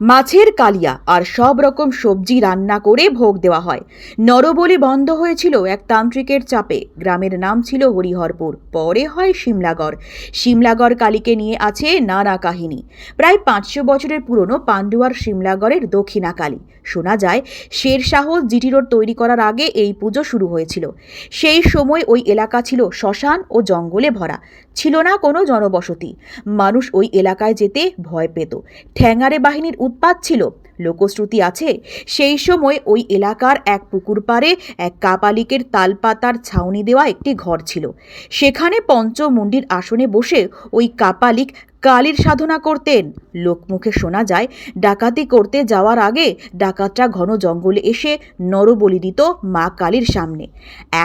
মাছের কালিয়া আর সব রকম সবজি রান্না করে ভোগ দেওয়া হয়। নরবলি বন্ধ হয়েছিল এক তান্ত্রিকের চাপে। গ্রামের নাম ছিল হরিহরপুর, পরে হয় সিমলাগড় সিমলাগড় কালীকে নিয়ে আছে নানা কাহিনী। প্রায় পাঁচশো বছরের পুরনো পান্ডুয়ার সিমলাগড়ের দক্ষিণা কালী। শোনা যায়, শেরশাহ জিটি রোড তৈরি করার আগে এই পুজো শুরু হয়েছিল। সেই সময় ওই এলাকা ছিল শ্মশান ও জঙ্গলে ভরা। ছিল না কোনো জনবসতি। মানুষ ওই এলাকায় যেতে ভয় পেত। ঠ্যাঙারে বাহিনীর উৎপাত ছিল। লোকশ্রুতি আছে, সেই সময় ওই এলাকার এক পুকুর পাড়ে এক কাপালিকের তালপাতার ছাউনি দেওয়া একটি ঘর ছিল। সেখানে পঞ্চমুণ্ডির আসনে বসে ওই কাপালিক কালীর সাধনা করতেন। লোকমুখে শোনা যায়, ডাকাতি করতে যাওয়ার আগে ডাকাতরা ঘন জঙ্গলে এসে নরবলি দিত মা কালীর সামনে।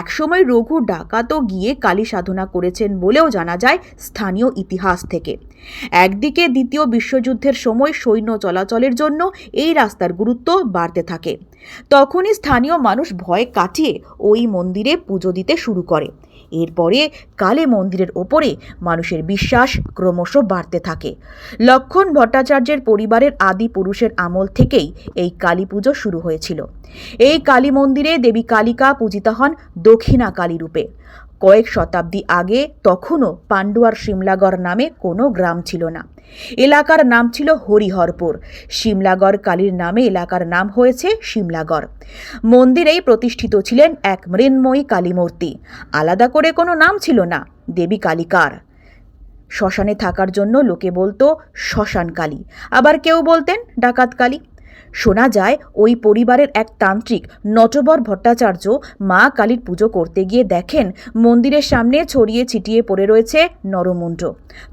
একসময় রঘু ডাকাতও গিয়ে কালী সাধনা করেছেন বলেও জানা যায় স্থানীয় ইতিহাস থেকে। একদিকে দ্বিতীয় বিশ্বযুদ্ধের সময় সৈন্য চলাচলের জন্য এই রাস্তার গুরুত্ব বাড়তে থাকে। তখনই স্থানীয় মানুষ ভয় কাটিয়ে ওই মন্দিরে পুজো দিতে শুরু করে। এরপরে কালী মন্দিরের ওপরে মানুষের বিশ্বাস ক্রমশ বাড়তে থাকে। লক্ষণ ভট্টাচার্যের পরিবারের আদি পুরুষের আমল থেকেই এই কালী পুজো শুরু হয়েছিল। এই কালী মন্দিরে দেবী কালিকা পূজিত হন দক্ষিণা কালী রূপে। কয়েক শতাব্দী আগে তখনও পান্ডুয়ার সিমলাগড় নামে কোনো গ্রাম ছিল না। এলাকার নাম ছিল হরিহরপুর। সিমলাগড় কালীর নামে এলাকার নাম হয়েছে সিমলাগড় মন্দিরেই প্রতিষ্ঠিত ছিলেন এক মৃন্ময়ী কালীমূর্তি। আলাদা করে কোনো নাম ছিল না। দেবী কালিকার। শ্মশানে থাকার জন্য লোকে বলতো শ্মশান কালী। আবার কেউ বলতেন ডাকাত কালী। শোনা যায়, ওই পরিবারের এক তান্ত্রিক নটবর ভট্টাচার্য মা কালীর পুজো করতে গিয়ে দেখেন মন্দিরের সামনে ছড়িয়ে ছিটিয়ে পড়ে রয়েছে নরমুণ্ড।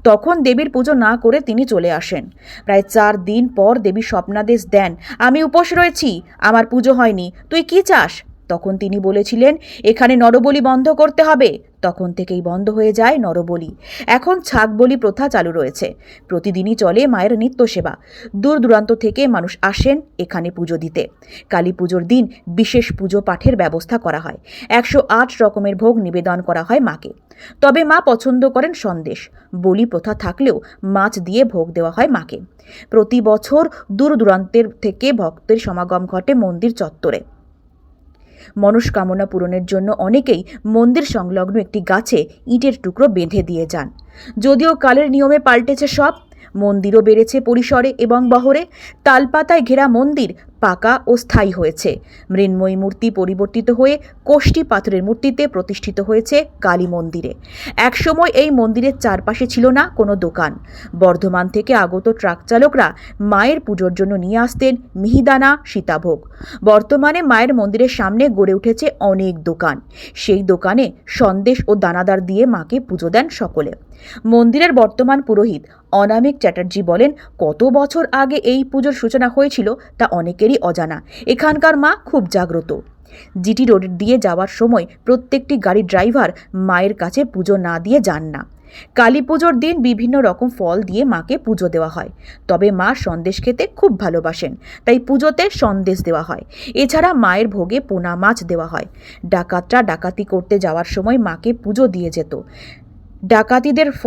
তখন দেবীর পুজো না করে তিনি চলে আসেন। প্রায় চার দিন পর দেবী স্বপ্নাদেশ দেন, আমি উপোস রয়েছি, আমার পুজো হয়নি, তুই কি চাস? তখন তিনি বলেছিলেন, এখানে নরবলি বন্ধ করতে হবে তখন থেকেই বন্ধ হয়ে যায় নরবলি। এখন ছাগ বলি প্রথা চালু রয়েছে। প্রতিদিনই চলে মায়ের নিত্য সেবা। দূর দূরান্ত থেকে মানুষ আসেন এখানে পুজো দিতে। কালী পুজোর দিন বিশেষ পুজো পাঠের ব্যবস্থা করা হয়। একশো আট রকমের ভোগ নিবেদন করা হয় মাকে। তবে মা পছন্দ করেন সন্দেশ। বলি প্রথা থাকলেও মাছ দিয়ে ভোগ দেওয়া হয় মাকে। প্রতি বছর দূর দূরান্তের থেকে ভক্তের সমাগম ঘটে মন্দির চত্বরে। মনস্কামনা পূরণের জন্য অনেকেই মন্দির সংলগ্ন একটি গাছে ইটের টুকরো বেঁধে দিয়ে যান। যদিও কালের নিয়মে পাল্টেছে সব, মন্দিরও বেড়েছে পরিসরে এবং বহরে, তালপাতায় ঘেরা মন্দির পাকা ও স্থায়ী হয়েছে। মৃন্ময়ী মূর্তি পরিবর্তিত হয়ে কোষ্ঠী পাথরের মূর্তিতে প্রতিষ্ঠিত হয়েছে কালী মন্দিরে। একসময় এই মন্দিরের চারপাশে ছিল না কোনো দোকান। বর্ধমান থেকে আগত ট্রাক চালকরা মায়ের পুজোর জন্য নিয়ে আসতেন মিহিদানা সীতাভোগ। বর্তমানে মায়ের মন্দিরের সামনে গড়ে উঠেছে অনেক দোকান। সেই দোকানে সন্দেশ ও দানাদার দিয়ে মাকে পুজো দেন সকলে। মন্দিরের বর্তমান পুরোহিত অনামিক চ্যাটার্জি বলেন, কত বছর আগে এই পুজোর সূচনা হয়েছিল তা অনেকেরই অজানা। এখানকার মা খুব জাগ্রত। জিটি রোড দিয়ে যাওয়ার সময় প্রত্যেকটি গাড়ির ড্রাইভার মায়ের কাছে পুজো না দিয়ে যান না। কালী পুজোর দিন বিভিন্ন রকম ফল দিয়ে মাকে পুজো দেওয়া হয়। তবে মা সন্দেশ খেতে খুব ভালোবাসেন, তাই পুজোতে সন্দেশ দেওয়া হয়। এছাড়া মায়ের ভোগে পোনা মাছ দেওয়া হয়। ডাকাতরা ডাকাতি করতে যাওয়ার সময় মাকে পুজো দিয়ে যেত। ডাকাতিদের ফ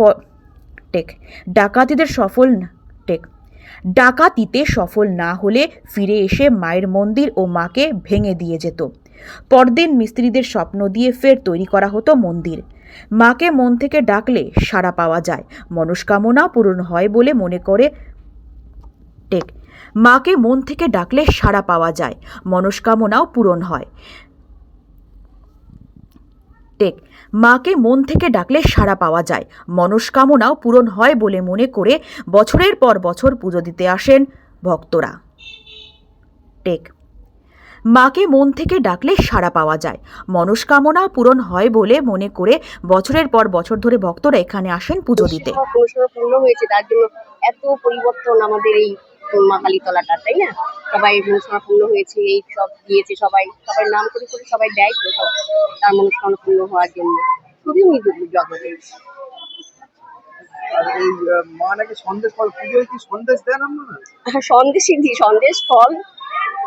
টেক। ডাকাতিদের সফল টেক। ডাকাতিতে সফল না হলে ফিরে এসে মায়ের মন্দির ও মাকে ভেঙে দিয়ে যেত। পরদিন মিস্ত্রিদের স্বপ্ন দিয়ে ফের তৈরি করা হতো মন্দির। মাকে মন থেকে ডাকলে সাড়া পাওয়া যায়। মনস্কামনা পূরণ হয় বলে মনে করে টেক। মাকে মন থেকে ডাকলে সাড়া পাওয়া যায়। মনস্কামনাও পূরণ হয়। টেক মাকে মন থেকে ডাকলে সাড়া পাওয়া যায়। মনস্কামনাও পূরণ হয় বলে মনে করে বছরের পর বছর পুজো দিতে আসেন ভক্তরা। টেক। মাকে মন থেকে ডাকলে সাড়া পাওয়া যায়। মনস্কামনা পূরণ হয় বলে মনে করে বছরের পর বছর ধরে ভক্তরা এখানে আসেন পুজো দিতে। এত পরিবর্তন আমাদের এই মা কালীতলাটা তাই না? সবাই মনস্কামনা পূর্ণ হয়েছে এই সব দিয়েছে সবাই। সবাই নাম করে করে সবাই দেয় তো সব তার মনস্কামনা পূর্ণ হওয়ার জন্য। খুবই মৃদু জগতে মা নাকি সন্দেশ ফল পুজোয় কি সন্দেশ দেন আপনারা? হ্যাঁ, সন্দেশই দিই সন্দেশ ফল।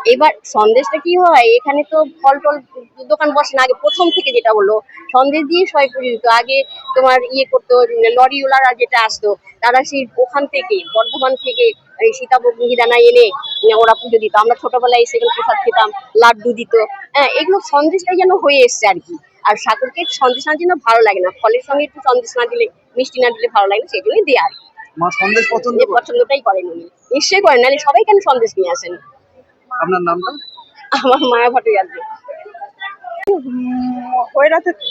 এবার সন্দেশটা কি হয়? এখানে তো ফল টল দোকান বসে না। আগে প্রথম থেকে যেটা বলল সন্দেশ দিয়ে সবাই পুজো দিত। আগে তোমার ইয়ে করতো লরিওলারা যেটা আসতো তারা সেই ওখান থেকে বর্ধমান থেকে এই সীতাভোগ মিহিদানা এনে ওরা পুজো দিত। আমরা ছোটবেলায় সেখানে প্রসাদ খেতাম লাড্ডু দিত। হ্যাঁ এগুলো সন্দেশটাই যেন হয়ে এসছে আর কি। আর ঠাকুরকে সন্দেশ না দিলে ভালো লাগে না। ফলের সঙ্গে একটু সন্দেশ না দিলে মিষ্টি না দিলে ভালো লাগে না সেগুলোই দেয়া আর কি। মা সন্দেশ পছন্দ পছন্দটাই করেন উনি। নিশ্চয়ই করেন নাহলে সবাই কেন সন্দেশ নিয়ে আসেন? আপনার নামটা? আমার মায়া ভট্টাচার্য। খয়রা থেকে।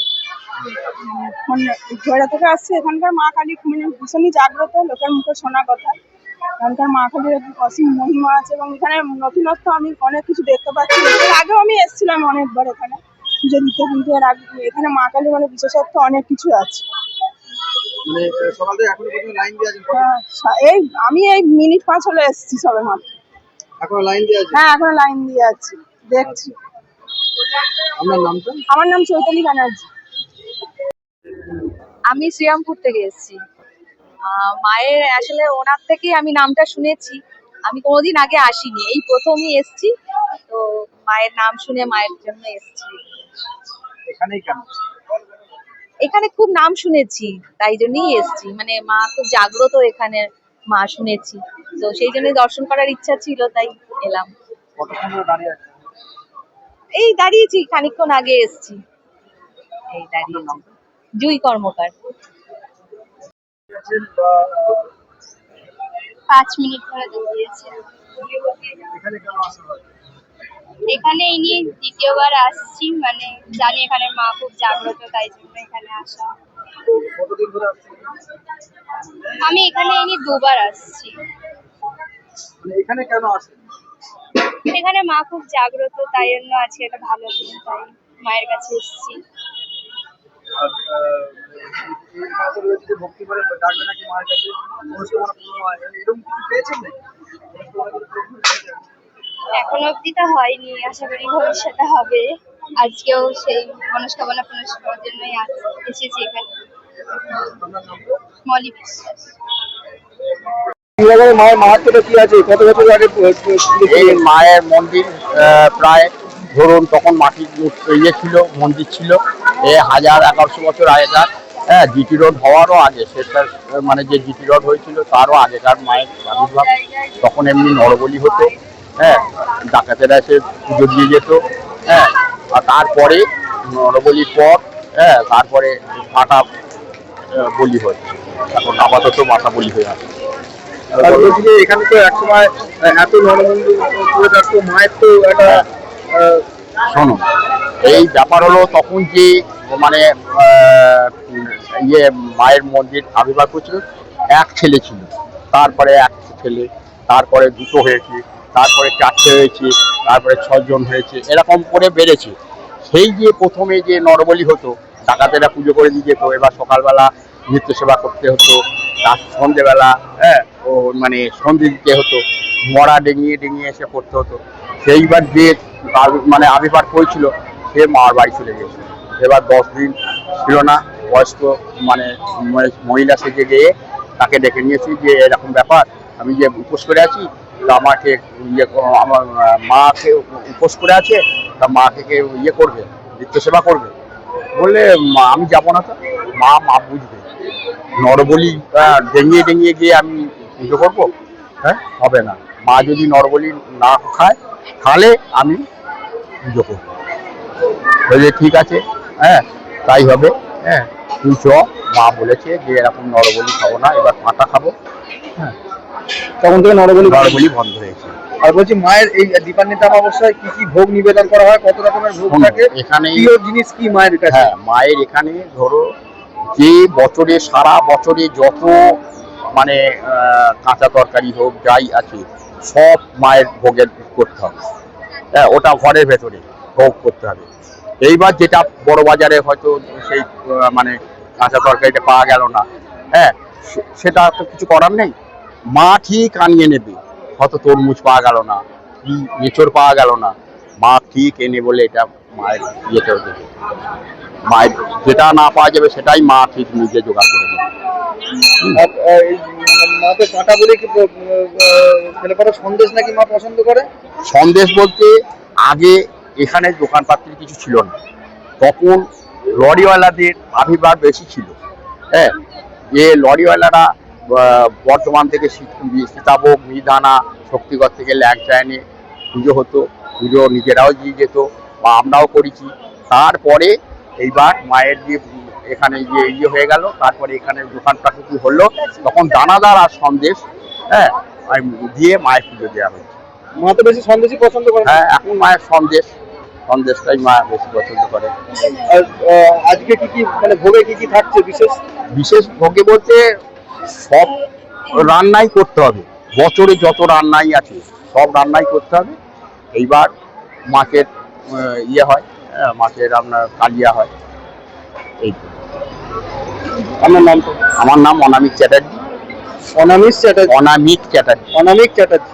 থেকে আসছে। এখানকার মা কালী মানে ভীষণই জাগ্রত লোকের মুখে শোনা কথা। এখানকার মা কালীর অসীম মহিমা আছে এবং এখানে নতুনত্ব আমি অনেক কিছু দেখতে পাচ্ছি। এর আগেও আমি এসেছিলাম অনেকবার এখানে। পুজো দিতে কিন্তু এর আগে। এখানে মা কালী মানে বিশেষত্ব অনেক কিছু আছে। মানে? হ্যাঁ, এই আমি এই মিনিট পাঁচ হলে এসেছি সবে মাত্র। এখনও লাইন দিয়ে আছে হ্যাঁ এখন লাইন দিয়ে আছি। দেখছি। আপনার নামটা আমার নাম চৈতালি ব্যানার্জি। আমি শ্রীরামপুর থেকে এসেছি। মায়ের আসলে ওনার থেকেই আমি নামটা শুনেছি। আমি কোনোদিন আগে আসিনি। এই প্রথমই এসেছি। তো মায়ের নাম শুনে মায়ের জন্য এসেছি। এখানেই কেন? এখানে খুব নাম শুনেছি তাই জন্যই এসেছি। মানে মা খুব জাগ্রত এখানে মা শুনেছি। তো সেই জন্য দর্শন করার ইচ্ছা ছিল তাই এলাম। এই দাঁড়িয়েছি খানিকক্ষণ আগে এসেছি। এই দাঁড়িয়েছি জুই কর্মকার। পাঁচ মিনিট ধরে দাঁড়িয়েছে। এখানে এই নিয়ে দ্বিতীয়বার আসছি মানে জানি এখানে মা খুব জাগ্রত তাই জন্য এখানে আসা আমি এখানে এই নিয়ে দুবার আসছি। মানে এখানে কেন আসেন? এখানে মা খুব জাগ্রত তাই জন্য আজকে একটা ভালো দিন তাই মায়ের কাছে এসেছি। তো ভক্তি করে ডাকবে নাকি মায়ের কাছে? মনস্কামনা পূর্ণ হয় এরকম কিছু পেয়েছেন নাকি? মনস্কামনা কিছু পূর্ণ হয়েছে? এখন অবধি তো হয়নি আশা করি ভবিষ্যতে হবে। আজকেও সেই মনস্কামনা পূরণ করার জন্যই এসেছি এখানে। মলি বিশ্বাস। মায়ের মাহাত্মটা কি আছে? কত বছর আগে এই মায়ের মন্দির প্রায় ধরুন তখন মাটির ইয়ে ছিল মন্দির ছিল এ হাজার এগারোশো বছর আগেকার হ্যাঁ জিটি রোড হওয়ারও আগে সেটা মানে যে জিটি রোড হয়েছিল তারও আগেকার মায়ের আবির্ভাব। তখন এমনি নরবলি হতো হ্যাঁ ডাকাতেরা এসে পুজো দিয়ে যেত হ্যাঁ আর তারপরে নরবলির পর হ্যাঁ তারপরে আহ, বলি হচ্ছে এখন আপাতত মাথা বলি হয়ে আছে। এখানে তো একসময় এত নরমন্দির থাকতো মায়ের তো একটা শোনো, এই ব্যাপার হলো তখন যে মানে ইয়ে মায়ের মন্দির আবির্ভাব করছিল এক ছেলে ছিল। তারপরে এক ছেলে, তারপরে দুটো হয়েছে, তারপরে চারটে হয়েছে, তারপরে ছজন হয়েছে, এরকম করে বেড়েছে। সেই যে প্রথমে যে নরবলি হতো, ডাকাতেরা পুজো করে দিয়ে যেত, এবার সকালবেলা নিত্য সেবা করতে হতো রাত সন্ধেবেলা হ্যাঁ ও মানে সন্ধে দিতে হতো মরা ডেঙিয়ে ডেঙিয়ে এসে পড়তে হতো, সেইবার যে মানে আবির্ভাব হয়েছিল, সে মার বাড়ি চলে গেছে এবার দশ দিন ছিল না, বয়স্ক মানে মহিলা সেজে গিয়ে তাকে ডেকে নিয়েছি যে, এরকম ব্যাপার, আমি যে উপোস করে আছি, তা আমাকে ইয়ে আমার মাকে উপোস করে আছে, তা মাকে ইয়ে করবে নিত্য সেবা করবে? বললে আমি যাব না তো। মা মা বুঝবে। নরবলি ডেঙিয়ে ডেঙিয়ে গিয়ে আমি পুজো করব? হ্যাঁ? হবে না। মা যদি নরবলি না খায় তাহলে আমি পুজো করব। বলে ঠিক আছে। হ্যাঁ তাই হবে। হ্যাঁ তুই চ। মা বলেছে যে এরকম নরবলি খাব না এবার পাঁটা খাব। হ্যাঁ। তখন থেকে নরবলি নরবলি বন্ধ হয়েছে। আর বলছি মায়ের এই দীপান্বিত অমাবস্যায় কি কি ভোগ নিবেদন করা হয়? কত রকমের ভোগ থাকে? এখানে প্রিয় জিনিস কি মায়ের কাছে? হ্যাঁ মায়ের এখানে ধরো যে বছরে সারা বছরে যত মানে কাঁচা তরকারি হোক, যাই আছে, সব মায়ের ভোগের করতে হবে। হ্যাঁ ওটা ঘরের ভেতরে ভোগ করতে হবে। এইবার যেটা বড় বাজারে হয়তো সেই মানে কাঁচা তরকারিটা পাওয়া গেল না হ্যাঁ সেটা তো কিছু করার নেই। মা ঠিক আনিয়ে নেবে, হয়তো তরমুজ পাওয়া গেল না, কি এঁচড় পাওয়া গেল না, মা ঠিক এনে বলে এটা মায়ের ইয়েতেও দেবে। মায়ের যেটা না পাওয়া যাবে সেটাই মা ঠিক নিজে জোগাড় করে দেবে। মাকে কাঁটা বলে কি সন্দেশ নাকি মা পছন্দ করে? সন্দেশ বলতে আগে এখানে দোকানপাত্রের কিছু ছিল না। তখন লরিওয়ালাদের আবির্ভাব বেশি ছিল। হ্যাঁ যে লরিওয়ালারা আহ, বর্ধমান থেকে সীত- সীতাভোগ মিহিদানা শক্তিগড় থেকে ল্যাংচা এনে পুজো হতো। পুজো নিজেরাও দিয়ে যেত। বা আমরাও করেছি। তারপরে এইবার মায়ের যে এখানে যে ইয়ে হয়ে গেল তারপরে এখানে দোকানপাট কিছু হলো। তখন দানাদার আর সন্দেশ হ্যাঁ দিয়ে মায়ের পুজো দেওয়া হয়েছে। মা তো বেশি সন্দেশই পছন্দ করে হ্যাঁ এখন মায়ের সন্দেশ সন্দেশটাই মা বেশি পছন্দ করে। আর আজকে কি কি মানে ভোগে কি কি থাকছে বিশেষ? বিশেষ ভোগে বলতে সব রান্নাই করতে হবে। বছরে যত রান্নাই আছে সব রান্নাই করতে হবে। এইবার আহ, ইয়ে হয় মাছের আপনার কালিয়া হয়। এই। আমার নাম আমার নাম অনামিক চ্যাটার্জি। অনামিক চ্যাটার্জি। অনামিক চ্যাটার্জি। অনামিক চ্যাটার্জি।